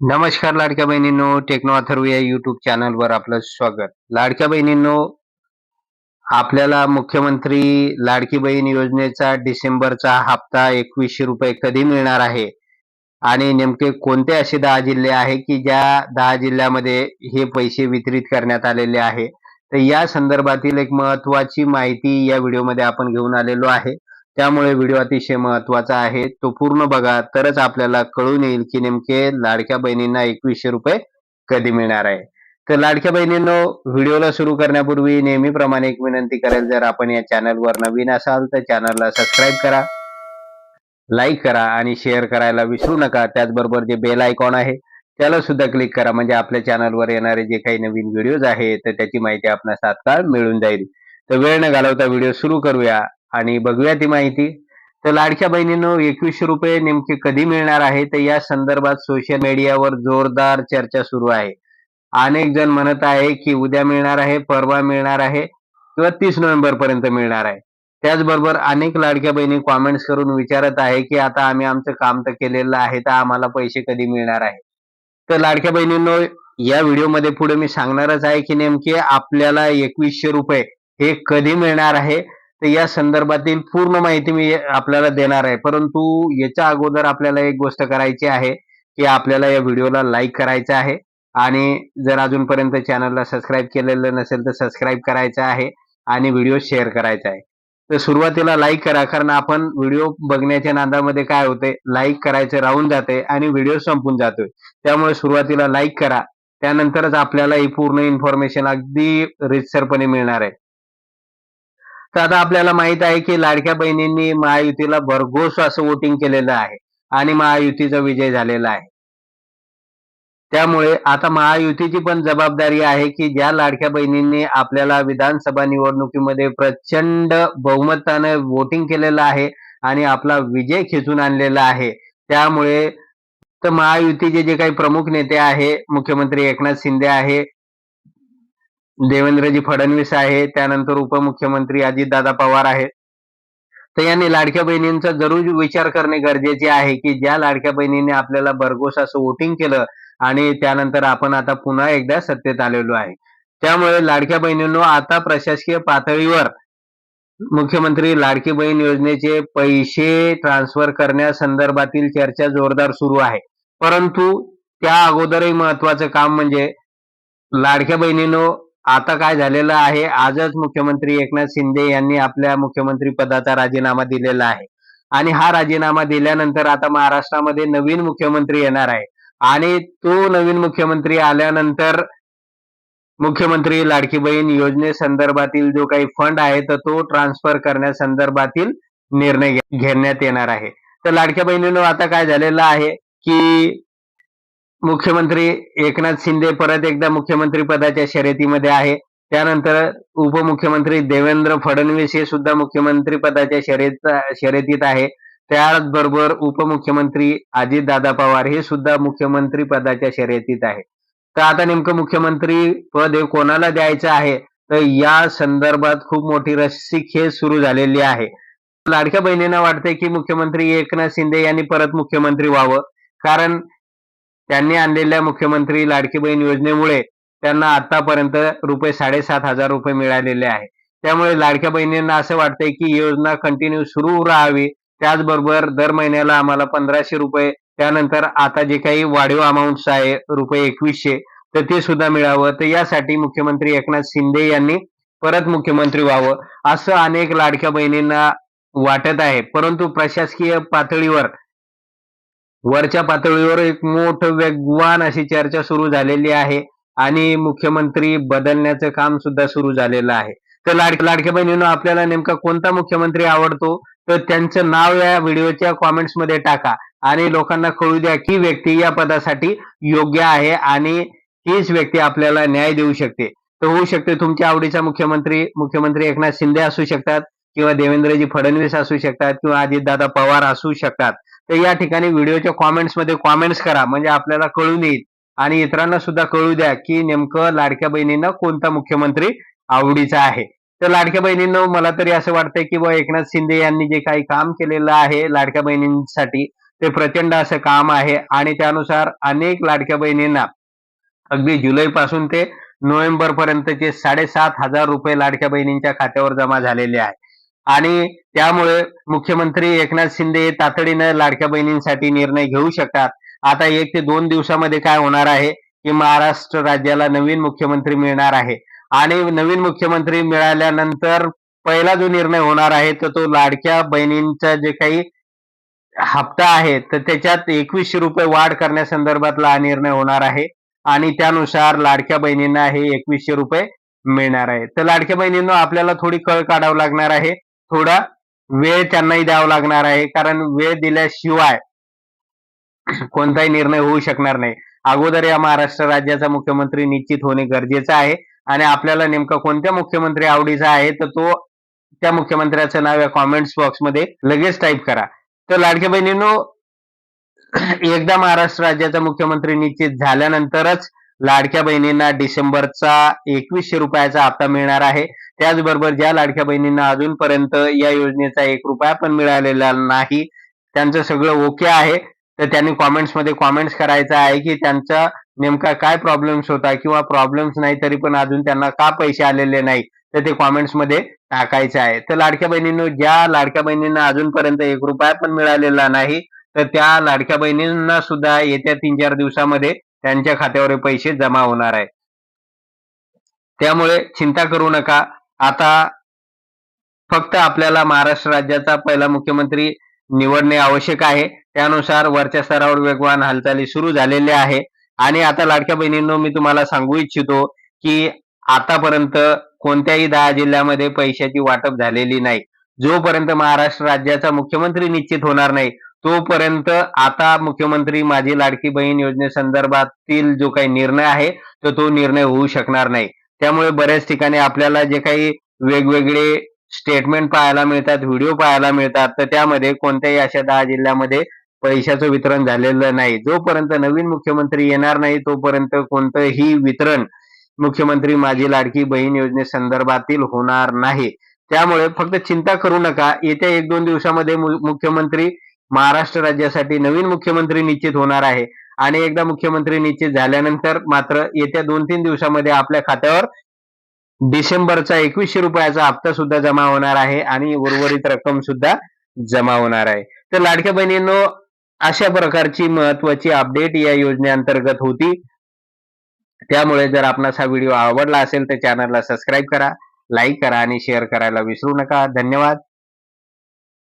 नमस्कार लाडक्या बहिणींनो टेक्नो अथर्व या युट्यूब चॅनलवर आपलं स्वागत. लाडक्या बहिणींनो आपल्याला मुख्यमंत्री लाडकी बहीण योजनेचा डिसेंबरचा हप्ता एकवीसशे रुपये कधी मिळणार आहे? आणि नेमके कोणते असे दहा जिल्हे आहे की ज्या दहा जिल्ह्यामध्ये हे पैसे वितरित करण्यात आलेले आहे? तर या संदर्भातील एक महत्वाची माहिती या व्हिडिओमध्ये आपण घेऊन आलेलो आहे. त्यामुळे व्हिडिओ अतिशय महत्त्वाचा आहे. तो पूर्ण बघा तरच आपल्याला कळून येईल की नेमके लाडक्या बहिणींना एकवीसशे रुपये कधी मिळणार आहे. तर लाडक्या बहिणींनो व्हिडिओला सुरू करण्यापूर्वी नेहमीप्रमाणे एक विनंती करेल जर आपण या चॅनलवर नवीन असाल तर चॅनलला सबस्क्राईब करा लाईक करा आणि शेअर करायला विसरू नका. त्याचबरोबर जे बेल आयकॉन आहे त्याला सुद्धा क्लिक करा. म्हणजे आपल्या चॅनलवर येणारे जे काही नवीन व्हिडिओज आहेत तर त्याची माहिती आपणास तात्काळ मिळून जाईल. तर वेळ न घालवता व्हिडिओ सुरू करूया. आणि बघूया ती माहिती. तर लाडक्या बहिणींनो एकवीसशे रुपये नेमके कधी मिळणार आहे? तर या संदर्भात सोशल मीडियावर जोरदार चर्चा सुरू आहे. अनेक जण म्हणत आहे की उद्या मिळणार आहे परवा मिळणार आहे किंवा तीस नोव्हेंबर पर्यंत मिळणार आहे. त्याचबरोबर अनेक लाडक्या बहिणी कॉमेंट्स करून विचारत आहे की आता आम्ही आमचं काम तर केलेलं आहे तर आम्हाला पैसे कधी मिळणार आहे? तर लाडक्या बहिणींनो या व्हिडिओमध्ये पुढे मी सांगणारच आहे की नेमके आपल्याला एकवीसशे रुपये हे कधी मिळणार आहे? तर या संदर्भातील पूर्ण माहिती मी आपल्याला देणार आहे. परंतु याच्या अगोदर आपल्याला एक गोष्ट करायची आहे की आपल्याला या व्हिडिओला लाईक करायचं आहे आणि जर अजूनपर्यंत चॅनलला सबस्क्राईब केलेलं नसेल तर सबस्क्राईब करायचं आहे आणि व्हिडिओ शेअर करायचा आहे. तर सुरुवातीला लाईक करा कारण आपण व्हिडिओ बघण्याच्या नादामध्ये काय होते लाईक करायचं राहून जाते आणि व्हिडिओ संपून जातोय. त्यामुळे सुरुवातीला लाईक करा त्यानंतरच आपल्याला ही पूर्ण इन्फॉर्मेशन अगदी रितसरपणे मिळणार आहे. तर आता आपल्याला माहीत आहे की लाडक्या बहिणींनी महायुतीला भरघोस असं वोटिंग केलेलं आहे आणि महायुतीचा विजय झालेला आहे. त्यामुळे आता महायुतीची पण जबाबदारी आहे की ज्या लाडक्या बहिणींनी आपल्याला विधानसभा निवडणुकीमध्ये प्रचंड बहुमताने वोटिंग केलेलं आहे आणि आपला विजय खेचून आणलेला आहे. त्यामुळे तर महायुतीचे जे काही प्रमुख नेते आहे मुख्यमंत्री एकनाथ शिंदे आहे देवेंद्रजी फडणवीस आहे त्यानंतर उपमुख्यमंत्री अजितदादा पवार आहेत. तर यांनी लाडक्या बहिणींचा जरूर विचार करणे गरजेचे आहे की ज्या लाडक्या बहिणीने आपल्याला भरघोस असं वोटिंग केलं आणि त्यानंतर आपण आता पुन्हा एकदा सत्तेत आलेलो आहे. त्यामुळे लाडक्या बहिणींनो आता प्रशासकीय पातळीवर मुख्यमंत्री लाडकी बहीण योजनेचे पैसे ट्रान्सफर करण्यासंदर्भातील चर्चा जोरदार सुरू आहे. परंतु त्या अगोदरही महत्वाचं काम म्हणजे लाडक्या बहिणीनो आता काय झालेलं आहे? आजच मुख्यमंत्री एकनाथ शिंदे यांनी आपल्या मुख्यमंत्री पदाचा राजीनामा दिलेला आहे. आणि हा राजीनामा दिल्यानंतर आता महाराष्ट्रामध्ये नवीन मुख्यमंत्री येणार आहे. आणि तो नवीन मुख्यमंत्री आल्यानंतर मुख्यमंत्री लाडकी बहीण योजनेसंदर्भातील जो काही फंड आहे तर तो ट्रान्सफर करण्यासंदर्भातील निर्णय घेण्यात येणार आहे. तर लाडक्या बहिणीनं आता काय झालेलं आहे की मुख्यमंत्री एकनाथ शिंदे परत एकदा मुख्यमंत्री पदाच्या शर्यतीमध्ये आहे. त्यानंतर उपमुख्यमंत्री देवेंद्र फडणवीस हे सुद्धा मुख्यमंत्री पदाच्या शर्यत शर्यतीत आहे. त्याचबरोबर उपमुख्यमंत्री अजितदादा पवार हे सुद्धा मुख्यमंत्री पदाच्या शर्यतीत आहे. तर आता नेमकं मुख्यमंत्री पद हे कोणाला द्यायचं आहे? तर या संदर्भात खूप मोठी रस्सी खेळ सुरू झालेली आहे. लाडक्या बहिणींना वाटते की मुख्यमंत्री एकनाथ शिंदे यांनी परत मुख्यमंत्री व्हावं. कारण त्यांनी आणलेल्या मुख्यमंत्री लाडकी बहीण योजनेमुळे त्यांना आतापर्यंत रुपये साडेसात हजार रुपये मिळालेले आहे. त्यामुळे लाडक्या बहिणींना असं वाटतंय की योजना कंटिन्यू सुरू राहावी. त्याचबरोबर दर महिन्याला आम्हाला पंधराशे रुपये त्यानंतर आता जे काही वाढीव अमाऊंट आहे रुपये एकवीसशे तर ते सुद्धा मिळावं. तर यासाठी मुख्यमंत्री एकनाथ शिंदे यांनी परत मुख्यमंत्री व्हावं असं अनेक लाडक्या बहिणींना वाटत आहे. परंतु प्रशासकीय पातळीवर वरच्या पातळीवर एक मोठं वेगवान अशी चर्चा सुरू झालेली आहे आणि मुख्यमंत्री बदलण्याचं काम सुद्धा सुरू झालेलं आहे. तर लाड लाडक्या बहिणीनं आपल्याला नेमका कोणता मुख्यमंत्री आवडतो? तर त्यांचं नाव या व्हिडिओच्या कॉमेंट्समध्ये टाका आणि लोकांना कळू द्या की व्यक्ती या पदासाठी योग्य आहे आणि हीच व्यक्ती आपल्याला न्याय देऊ शकते. तर होऊ शकते तुमच्या आवडीचा मुख्यमंत्री मुख्यमंत्री एकनाथ शिंदे असू शकतात किंवा देवेंद्रजी फडणवीस असू शकतात किंवा अजितदादा पवार असू शकतात. तर या ठिकाणी व्हिडिओच्या कॉमेंट्समध्ये कॉमेंट्स करा. म्हणजे आपल्याला कळून येईल. आणि इतरांना सुद्धा कळू द्या की नेमकं लाडक्या बहिणींना कोणता मुख्यमंत्री आवडीचा आहे. तर लाडक्या बहिणींना मला तरी असं वाटतंय की बा एकनाथ शिंदे यांनी जे काही काम केलेलं आहे लाडक्या बहिणींसाठी ते प्रचंड असं काम आहे. आणि त्यानुसार अनेक लाडक्या बहिणींना अगदी जुलै पासून ते नोव्हेंबर पर्यंतचे साडेसात हजार रुपये लाडक्या बहिणींच्या खात्यावर जमा झालेले आहे. आणि त्यामुळे मुख्यमंत्री एकनाथ शिंदे तातडीनं लाडक्या बहिणींसाठी निर्णय घेऊ शकतात. आता एक ते दोन दिवसामध्ये काय होणार आहे की महाराष्ट्र राज्याला नवीन मुख्यमंत्री मिळणार आहे. आणि नवीन मुख्यमंत्री मिळाल्यानंतर पहिला जो निर्णय होणार आहे तर तो लाडक्या बहिणींचा जे काही हप्ता आहे तर त्याच्यात एकवीसशे रुपये वाढ करण्यासंदर्भातला हा निर्णय होणार आहे. आणि त्यानुसार लाडक्या बहिणींना हे एकवीसशे रुपये मिळणार आहे. तर लाडक्या बहिणींना आपल्याला थोडी कळ काढावं लागणार आहे. थोडा वेळ त्यांनाही द्यावा लागणार आहे. कारण वेळ दिल्याशिवाय कोणताही निर्णय होऊ शकणार नाही. अगोदर या महाराष्ट्र राज्याचा मुख्यमंत्री निश्चित होणे गरजेचं आहे. आणि आपल्याला नेमका कोणत्या मुख्यमंत्री आवडीचा आहे तर तो त्या मुख्यमंत्र्याचं नाव या कॉमेंट्स बॉक्समध्ये लगेच टाईप करा. तर लाडक्या बहिणींनो एकदा महाराष्ट्र राज्याचा मुख्यमंत्री निश्चित झाल्यानंतरच लाडक्या बहिणींना डिसेंबरचा एकवीसशे रुपयाचा हप्ता मिळणार आहे. त्याचबरोबर ज्या लाडक्या बहिणींना अजूनपर्यंत या योजनेचा एक रुपया पण मिळालेला नाही त्यांचं सगळं ओके आहे. तर त्यांनी कॉमेंट्समध्ये कॉमेंट्स करायचं आहे की त्यांचा नेमका काय प्रॉब्लेम्स होता किंवा प्रॉब्लेम्स नाही तरी पण अजून त्यांना का पैसे आलेले नाही तर ते कॉमेंट्समध्ये टाकायचं आहे. तर लाडक्या बहिणींनो ज्या लाडक्या बहिणींना अजूनपर्यंत एक रुपया पण मिळालेला नाही तर त्या लाडक्या बहिणींना सुद्धा येत्या तीन चार दिवसामध्ये त्यांच्या खात्यावर पैसे जमा होणार आहे त्यामुळे चिंता करू नका. आता फक्त आपल्याला महाराष्ट्र राज्याचा पहिला मुख्यमंत्री निवडणे आवश्यक आहे. त्यानुसार वरच्या स्तरावर वेगवान हालचाली सुरू झालेल्या आहे. आणि आता लाडक्या बहिणींनो मी तुम्हाला सांगू इच्छितो की आतापर्यंत कोणत्याही दहा जिल्ह्यामध्ये पैशाची वाटप झालेली नाही. जोपर्यंत महाराष्ट्र राज्याचा मुख्यमंत्री निश्चित होणार नाही तोपर्यंत आता मुख्यमंत्री माझी लाडकी बहीण योजनेसंदर्भातील जो काही निर्णय आहे तर तो निर्णय होऊ शकणार नाही. त्यामुळे बऱ्याच ठिकाणी आपल्याला जे काही वेगवेगळे स्टेटमेंट पाहायला मिळतात व्हिडिओ पाहायला मिळतात तर त्यामध्ये कोणत्याही अशा दहा जिल्ह्यामध्ये पैशाचं वितरण झालेलं नाही. जोपर्यंत नवीन मुख्यमंत्री येणार नाही तोपर्यंत कोणतंही वितरण मुख्यमंत्री माझी लाडकी बहीण योजनेसंदर्भातील होणार नाही. त्यामुळे फक्त चिंता करू नका. येत्या एक दोन दिवसामध्ये मुख्यमंत्री महाराष्ट्र राज्यासाठी नवीन मुख्यमंत्री निश्चित होणार आहे. आणि एकदा मुख्यमंत्री निश्चित झाल्यानंतर मात्र येत्या दोन तीन दिवसामध्ये आपल्या खात्यावर डिसेंबरचा एकवीसशे रुपयाचा हप्ता सुद्धा जमा होणार आहे आणि उर्वरित रक्कम सुद्धा जमा होणार आहे. तर लाडक्या बहिणींनो अशा प्रकारची महत्वाची अपडेट या योजनेअंतर्गत होती. त्यामुळे जर आपणास हा व्हिडिओ आवडला असेल तर चॅनलला सबस्क्राईब करा लाईक करा आणि शेअर करायला विसरू नका. धन्यवाद.